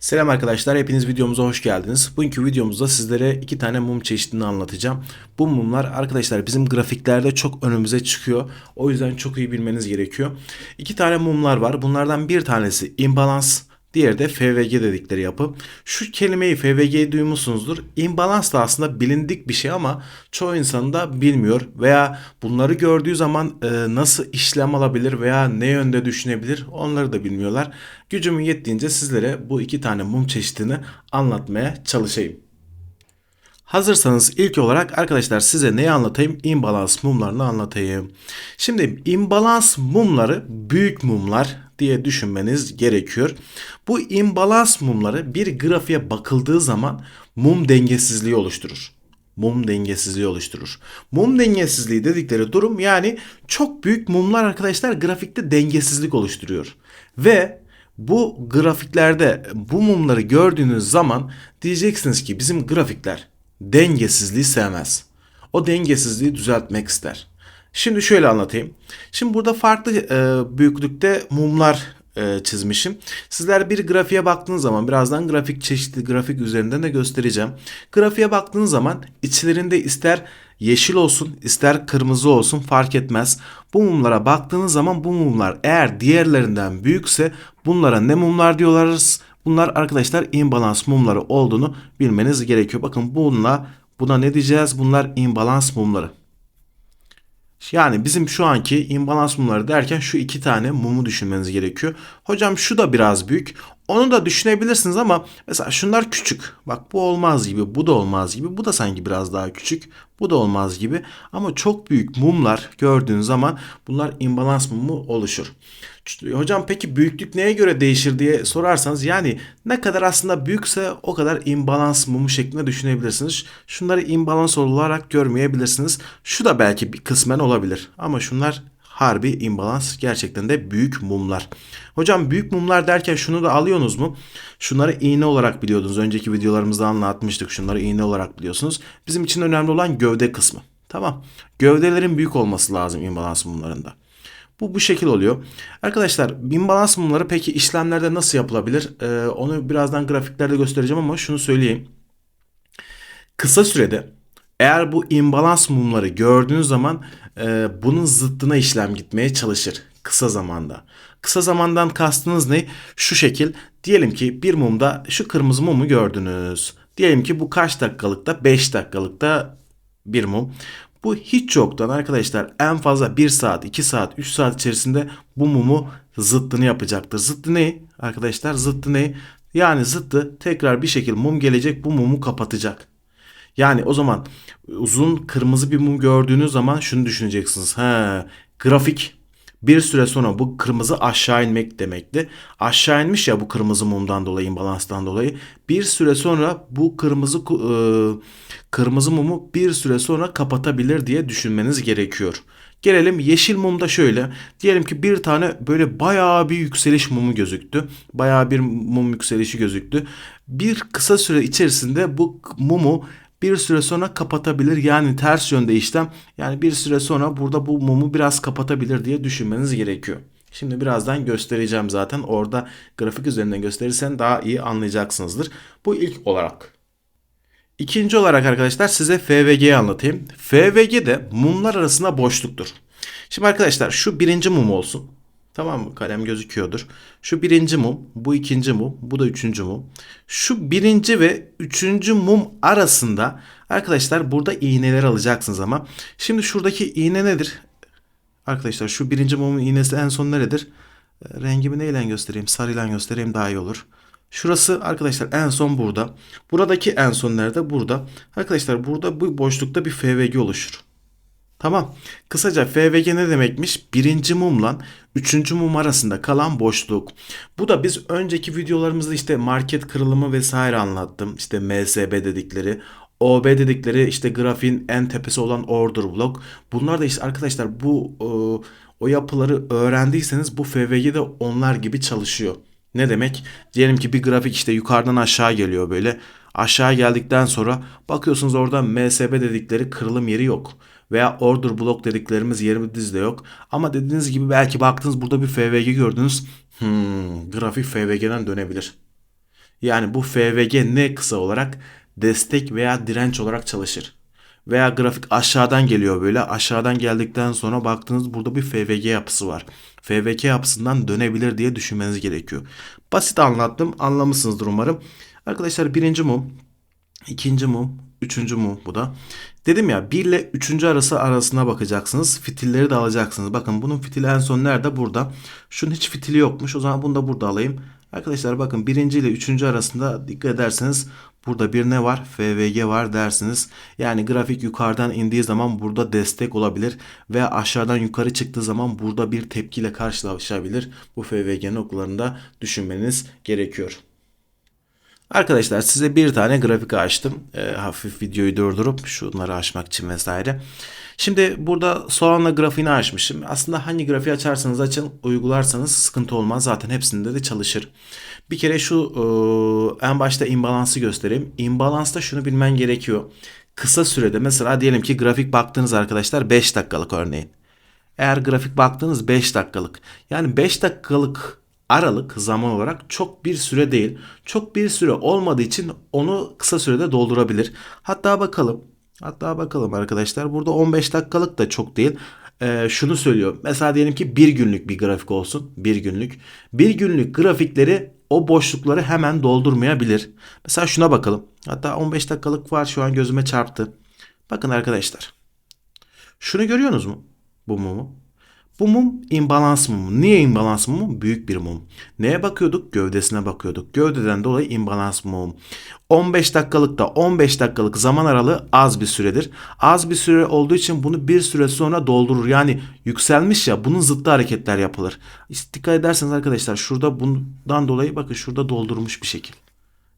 Selam arkadaşlar, hepiniz videomuza hoş geldiniz. Bugünkü videomuzda sizlere iki tane mum çeşidini anlatacağım. Bu mumlar arkadaşlar bizim grafiklerde çok önümüze çıkıyor. O yüzden çok iyi bilmeniz gerekiyor. İki tane mumlar var. Bunlardan bir tanesi imbalans, diğeri de FVG dedikleri yapı. Şu kelimeyi FVG duymuşsunuzdur. Imbalans da aslında bilindik bir şey ama çoğu insan da bilmiyor veya bunları gördüğü zaman e, nasıl işlem alabilir veya ne yönde düşünebilir onları da bilmiyorlar. Gücümün yettiğince sizlere bu iki tane mum çeşidini anlatmaya çalışayım. Hazırsanız ilk olarak arkadaşlar size neyi anlatayım? İmbalans mumlarını anlatayım. Şimdi imbalans mumları büyük mumlar diye düşünmeniz gerekiyor. Bu imbalans mumları bir grafiğe bakıldığı zaman mum dengesizliği oluşturur. Mum dengesizliği oluşturur. Mum dengesizliği dedikleri durum yani çok büyük mumlar arkadaşlar grafikte dengesizlik oluşturuyor. Ve bu grafiklerde bu mumları gördüğünüz zaman diyeceksiniz ki bizim grafikler dengesizliği sevmez. O dengesizliği düzeltmek ister. Şimdi şöyle anlatayım. Şimdi burada farklı e, büyüklükte mumlar e, çizmişim. Sizler bir grafiğe baktığınız zaman birazdan grafik çeşitli grafik üzerinden de göstereceğim. Grafiğe baktığınız zaman içlerinde ister yeşil olsun ister kırmızı olsun fark etmez. Bu mumlara baktığınız zaman bu mumlar eğer diğerlerinden büyükse bunlara ne mumlar diyorlarız? Bunlar arkadaşlar imbalans mumları olduğunu bilmeniz gerekiyor. Bakın bununla buna ne diyeceğiz? Bunlar imbalans mumları. Yani bizim şu anki imbalans mumları derken şu iki tane mumu düşünmeniz gerekiyor. Hocam şu da biraz büyük. Onu da düşünebilirsiniz ama mesela şunlar küçük. Bak bu olmaz gibi, bu da olmaz gibi. Bu da sanki biraz daha küçük. Bu da olmaz gibi. Ama çok büyük mumlar gördüğün zaman bunlar imbalans mumu oluşur. Hocam peki büyüklük neye göre değişir diye sorarsanız yani ne kadar aslında büyükse o kadar imbalans mumu şeklinde düşünebilirsiniz. Şunları imbalans olarak görmeyebilirsiniz. Şu da belki bir kısmen olabilir ama şunlar harbi imbalans gerçekten de büyük mumlar. Hocam büyük mumlar derken şunu da alıyorsunuz mu? Şunları iğne olarak biliyordunuz. Önceki videolarımızda anlatmıştık. Şunları iğne olarak biliyorsunuz. Bizim için önemli olan gövde kısmı. Tamam. Gövdelerin büyük olması lazım imbalans mumlarında. Bu bu şekil oluyor. Arkadaşlar imbalans mumları peki işlemlerde nasıl yapılabilir? Ee, onu birazdan grafiklerde göstereceğim ama şunu söyleyeyim. Kısa sürede eğer bu imbalans mumları gördüğünüz zaman e, bunun zıttına işlem gitmeye çalışır kısa zamanda. Kısa zamandan kastınız ne? Şu şekil. Diyelim ki bir mumda şu kırmızı mumu gördünüz. Diyelim ki bu kaç dakikalıkta? 5 dakikalıkta bir mum. Bu hiç yoktan arkadaşlar en fazla 1 saat, 2 saat, 3 saat içerisinde bu mumu zıttını yapacaktır. Zıttı ne? Arkadaşlar zıttı ne? Yani zıttı tekrar bir şekilde mum gelecek bu mumu kapatacak. Yani o zaman uzun kırmızı bir mum gördüğünüz zaman şunu düşüneceksiniz. He, grafik bir süre sonra bu kırmızı aşağı inmek demekti. Aşağı inmiş ya bu kırmızı mumdan dolayı, imbalanstan dolayı. Bir süre sonra bu kırmızı e, kırmızı mumu bir süre sonra kapatabilir diye düşünmeniz gerekiyor. Gelelim yeşil mumda şöyle. Diyelim ki bir tane böyle bayağı bir yükseliş mumu gözüktü. Bayağı bir mum yükselişi gözüktü. Bir kısa süre içerisinde bu mumu bir süre sonra kapatabilir. Yani ters yönde işlem. Yani bir süre sonra burada bu mumu biraz kapatabilir diye düşünmeniz gerekiyor. Şimdi birazdan göstereceğim zaten. Orada grafik üzerinden gösterirsen daha iyi anlayacaksınızdır. Bu ilk olarak. İkinci olarak arkadaşlar size FVG'yi anlatayım. FVG de mumlar arasında boşluktur. Şimdi arkadaşlar şu birinci mum olsun. Tamam mı? Kalem gözüküyordur. Şu birinci mum, bu ikinci mum, bu da üçüncü mum. Şu birinci ve üçüncü mum arasında arkadaşlar burada iğneler alacaksınız ama. Şimdi şuradaki iğne nedir? Arkadaşlar şu birinci mumun iğnesi en son neredir? Ee, rengimi neyle göstereyim? Sarıyla göstereyim daha iyi olur. Şurası arkadaşlar en son burada. Buradaki en son nerede? Burada. Arkadaşlar burada bu boşlukta bir FVG oluşur. Tamam. Kısaca FVG ne demekmiş? Birinci mumla üçüncü mum arasında kalan boşluk. Bu da biz önceki videolarımızda işte market kırılımı vesaire anlattım. İşte MSB dedikleri. OB dedikleri işte grafiğin en tepesi olan order block. Bunlar da işte arkadaşlar bu e, o yapıları öğrendiyseniz bu FVG de onlar gibi çalışıyor. Ne demek? Diyelim ki bir grafik işte yukarıdan aşağı geliyor böyle. Aşağı geldikten sonra bakıyorsunuz orada MSB dedikleri kırılım yeri yok veya order block dediklerimiz yerimizde yok. Ama dediğiniz gibi belki baktınız burada bir FVG gördünüz. Hmm, grafik FVG'den dönebilir. Yani bu FVG ne kısa olarak destek veya direnç olarak çalışır. Veya grafik aşağıdan geliyor böyle. Aşağıdan geldikten sonra baktığınız burada bir FVG yapısı var. FVG yapısından dönebilir diye düşünmeniz gerekiyor. Basit anlattım. Anlamışsınızdır umarım. Arkadaşlar birinci mum, ikinci mum, üçüncü mum bu da. Dedim ya 1 ile 3. arası arasına bakacaksınız. Fitilleri de alacaksınız. Bakın bunun fitili en son nerede? Burada. Şunun hiç fitili yokmuş. O zaman bunu da burada alayım. Arkadaşlar bakın 1. ile 3. arasında dikkat ederseniz burada bir ne var? FVG var dersiniz. Yani grafik yukarıdan indiği zaman burada destek olabilir ve aşağıdan yukarı çıktığı zaman burada bir tepkiyle karşılaşabilir. Bu FVG noktalarında düşünmeniz gerekiyor. Arkadaşlar size bir tane grafik açtım. E, hafif videoyu durdurup şunları açmak için vesaire. Şimdi burada soğanla grafiğini açmışım. Aslında hangi grafiği açarsanız açın uygularsanız sıkıntı olmaz. Zaten hepsinde de çalışır. Bir kere şu e, en başta imbalansı göstereyim. İmbalansta şunu bilmen gerekiyor. Kısa sürede mesela diyelim ki grafik baktığınız arkadaşlar 5 dakikalık örneğin. Eğer grafik baktığınız 5 dakikalık. Yani 5 dakikalık aralık zaman olarak çok bir süre değil. Çok bir süre olmadığı için onu kısa sürede doldurabilir. Hatta bakalım. Hatta bakalım arkadaşlar. Burada 15 dakikalık da çok değil. Ee, şunu söylüyor. Mesela diyelim ki bir günlük bir grafik olsun. Bir günlük. Bir günlük grafikleri o boşlukları hemen doldurmayabilir. Mesela şuna bakalım. Hatta 15 dakikalık var şu an gözüme çarptı. Bakın arkadaşlar. Şunu görüyorsunuz mu? Bu mumu. Bu mum imbalans mumu. Niye imbalans mumu? Büyük bir mum. Neye bakıyorduk? Gövdesine bakıyorduk. Gövdeden dolayı imbalans mum. 15 dakikalıkta 15 dakikalık zaman aralığı az bir süredir. Az bir süre olduğu için bunu bir süre sonra doldurur. Yani yükselmiş ya bunun zıttı hareketler yapılır. İşte dikkat ederseniz arkadaşlar şurada bundan dolayı bakın şurada doldurmuş bir şekil.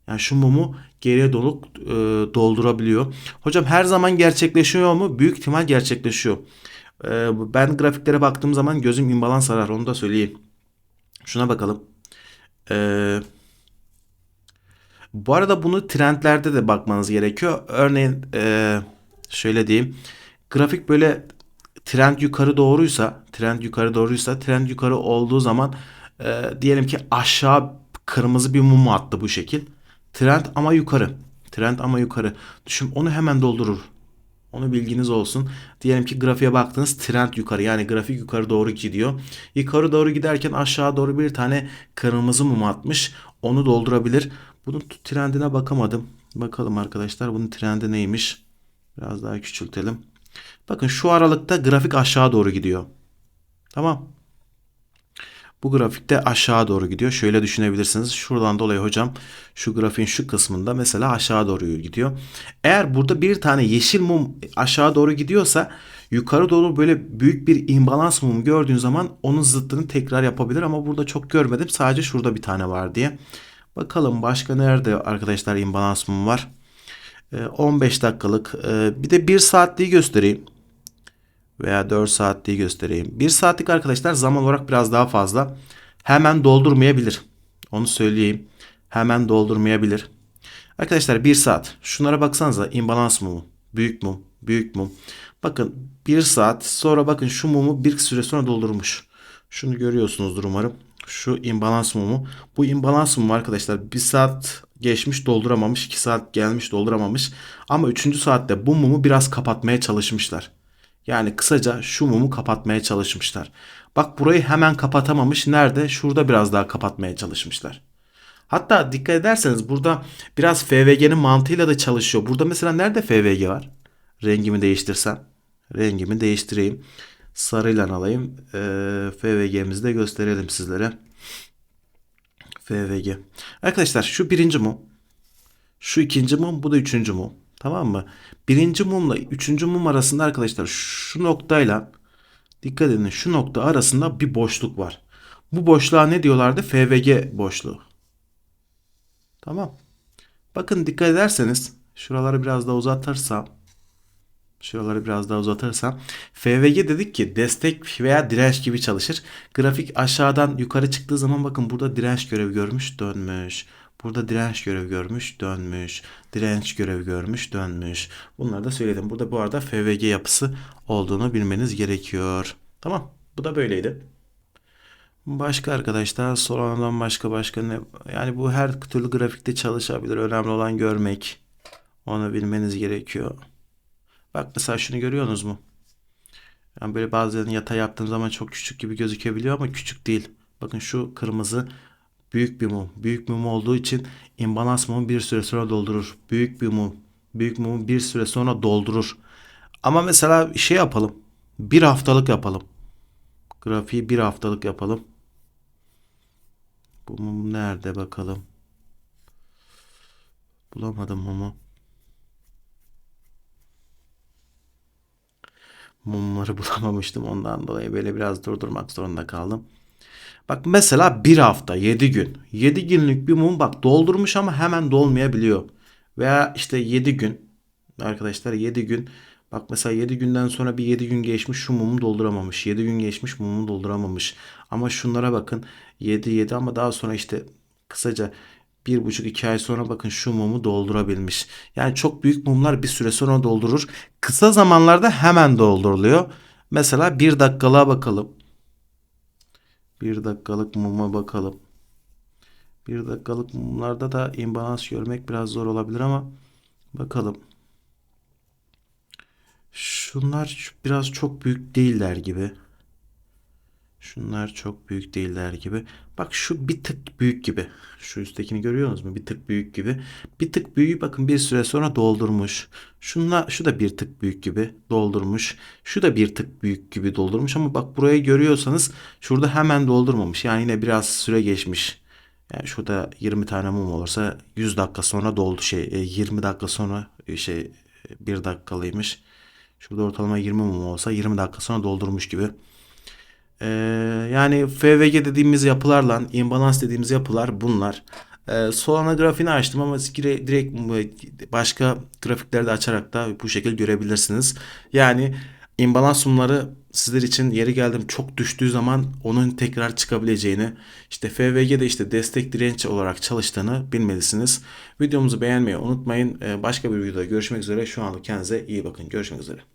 Yani şu mumu geriye dolup e, doldurabiliyor. Hocam her zaman gerçekleşiyor mu? Büyük ihtimal gerçekleşiyor. Ee, ben grafiklere baktığım zaman gözüm imbalans arar onu da söyleyeyim. Şuna bakalım. Ee, bu arada bunu trendlerde de bakmanız gerekiyor. Örneğin e, şöyle diyeyim. Grafik böyle trend yukarı doğruysa, trend yukarı doğruysa, trend yukarı olduğu zaman e, diyelim ki aşağı kırmızı bir mum attı bu şekil. Trend ama yukarı. Trend ama yukarı. Düşün onu hemen doldurur. Onu bilginiz olsun. Diyelim ki grafiğe baktınız trend yukarı yani grafik yukarı doğru gidiyor. Yukarı doğru giderken aşağı doğru bir tane kırmızı mum atmış. Onu doldurabilir. Bunun trendine bakamadım. Bakalım arkadaşlar bunun trendi neymiş. Biraz daha küçültelim. Bakın şu aralıkta grafik aşağı doğru gidiyor. Tamam. Bu grafikte aşağı doğru gidiyor. Şöyle düşünebilirsiniz. Şuradan dolayı hocam şu grafiğin şu kısmında mesela aşağı doğru gidiyor. Eğer burada bir tane yeşil mum aşağı doğru gidiyorsa yukarı doğru böyle büyük bir imbalans mum gördüğün zaman onun zıttını tekrar yapabilir ama burada çok görmedim. Sadece şurada bir tane var diye. Bakalım başka nerede arkadaşlar imbalans mum var. 15 ee, dakikalık ee, bir de 1 saatliği göstereyim veya 4 saatliği göstereyim. 1 saatlik arkadaşlar zaman olarak biraz daha fazla. Hemen doldurmayabilir. Onu söyleyeyim. Hemen doldurmayabilir. Arkadaşlar 1 saat. Şunlara baksanıza imbalans mumu. Büyük mum. Büyük mum. Bakın 1 saat sonra bakın şu mumu bir süre sonra doldurmuş. Şunu görüyorsunuzdur umarım. Şu imbalans mumu. Bu imbalans mumu arkadaşlar 1 saat geçmiş dolduramamış. 2 saat gelmiş dolduramamış. Ama 3. saatte bu mumu biraz kapatmaya çalışmışlar. Yani kısaca şu mumu kapatmaya çalışmışlar. Bak burayı hemen kapatamamış. Nerede? Şurada biraz daha kapatmaya çalışmışlar. Hatta dikkat ederseniz burada biraz FVG'nin mantığıyla da çalışıyor. Burada mesela nerede FVG var? Rengimi değiştirsem. Rengimi değiştireyim. Sarıyla alayım. Ee, FVG'mizi de gösterelim sizlere. FVG. Arkadaşlar şu birinci mum. Şu ikinci mum. Bu da üçüncü mum. Tamam mı? Birinci mumla üçüncü mum arasında arkadaşlar şu noktayla dikkat edin şu nokta arasında bir boşluk var. Bu boşluğa ne diyorlardı? FVG boşluğu. Tamam. Bakın dikkat ederseniz şuraları biraz daha uzatırsam şuraları biraz daha uzatırsam FVG dedik ki destek veya direnç gibi çalışır. Grafik aşağıdan yukarı çıktığı zaman bakın burada direnç görevi görmüş dönmüş. Burada direnç görev görmüş, dönmüş. Direnç görev görmüş, dönmüş. Bunları da söyledim. Burada bu arada FVG yapısı olduğunu bilmeniz gerekiyor. Tamam. Bu da böyleydi. Başka arkadaşlar Solana'dan başka başka ne? Yani bu her türlü grafikte çalışabilir. Önemli olan görmek. Onu bilmeniz gerekiyor. Bak mesela şunu görüyorsunuz mu? Yani böyle bazen yatay yaptığım zaman çok küçük gibi gözükebiliyor ama küçük değil. Bakın şu kırmızı büyük bir mum. Büyük mum olduğu için imbalans mumu bir süre sonra doldurur. Büyük bir mum. Büyük mumu bir süre sonra doldurur. Ama mesela şey yapalım. Bir haftalık yapalım. Grafiği bir haftalık yapalım. Bu mum nerede bakalım. Bulamadım mumu. Mumları bulamamıştım ondan dolayı böyle biraz durdurmak zorunda kaldım. Bak mesela bir hafta 7 gün. 7 günlük bir mum bak doldurmuş ama hemen dolmayabiliyor. Veya işte 7 gün arkadaşlar 7 gün bak mesela 7 günden sonra bir 7 gün geçmiş şu mumu dolduramamış. 7 gün geçmiş mumu dolduramamış. Ama şunlara bakın 7 7 ama daha sonra işte kısaca bir buçuk iki ay sonra bakın şu mumu doldurabilmiş. Yani çok büyük mumlar bir süre sonra doldurur. Kısa zamanlarda hemen dolduruluyor. Mesela bir dakikalığa bakalım. Bir dakikalık muma bakalım. Bir dakikalık mumlarda da imbalans görmek biraz zor olabilir ama bakalım. Şunlar biraz çok büyük değiller gibi. Şunlar çok büyük değiller gibi. Bak şu bir tık büyük gibi. Şu üsttekini görüyorsunuz mu? Bir tık büyük gibi. Bir tık büyüğü bakın bir süre sonra doldurmuş. Şunla, şu da bir tık büyük gibi doldurmuş. Şu da bir tık büyük gibi doldurmuş ama bak burayı görüyorsanız şurada hemen doldurmamış. Yani yine biraz süre geçmiş. Yani şurada 20 tane mum olursa 100 dakika sonra doldu şey 20 dakika sonra e, şey 1 dakikalıymış. Şurada ortalama 20 mum olsa 20 dakika sonra doldurmuş gibi. Ee, yani FVG dediğimiz yapılarla imbalans dediğimiz yapılar bunlar. Ee, Solana grafiğini açtım ama dire- direkt başka grafikleri de açarak da bu şekilde görebilirsiniz. Yani imbalans mumları sizler için yeri geldim çok düştüğü zaman onun tekrar çıkabileceğini işte FVG'de işte destek direnç olarak çalıştığını bilmelisiniz. Videomuzu beğenmeyi unutmayın. Ee, başka bir videoda görüşmek üzere. Şu anlık kendinize iyi bakın. Görüşmek üzere.